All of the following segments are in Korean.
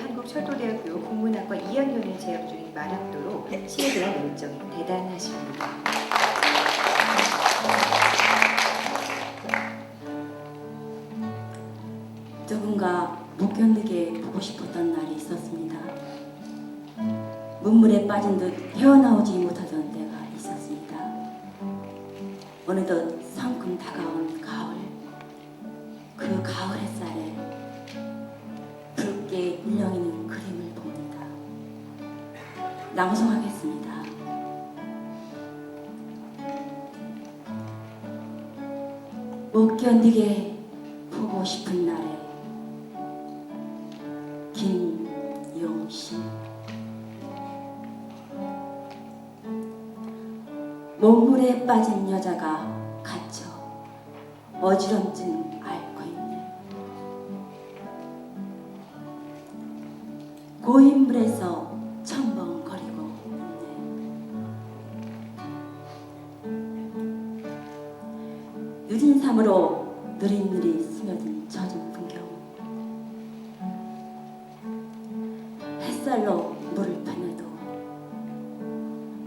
한국철도대학교 국문학과 2학년에 재학 중인 마력도로 시에 대한 열정이 대단하십니다. 누군가 못 견디게 보고 싶었던 날이 있었습니다. 문물에 빠진 듯 헤어나오지 못하던 때가 있었습니다. 어느덧 성큼 다가온 가을, 그 가을 붉게 일렁이는 그림을 봅니다. 낭송하겠습니다. 못 견디게 보고 싶은 날에 김용신 몸물에 빠진 여자가 갇혀 어지럼증 고인물에서 첨벙거리고 삶으로 느릿느릿 스며든 젖은 풍경. 햇살로 물을 파내도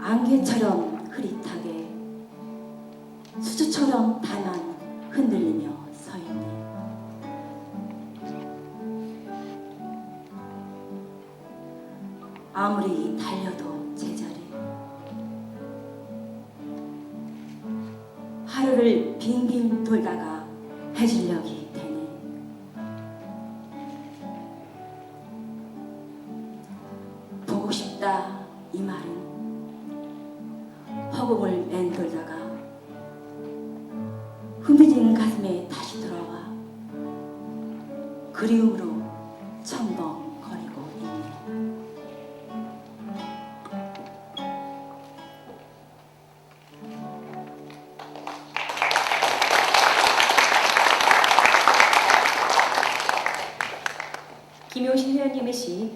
안개처럼 흐릿하게 수주처럼 다만 흔들리며 서 있네 아무리 달려도 제자리 하루를 빙빙 돌다가 해질녘이 되네. 보고 싶다 이 말은. 허공을 맴돌다가 흐미진 가슴에 다시 돌아와 그리움으로 김효신 회원님의 시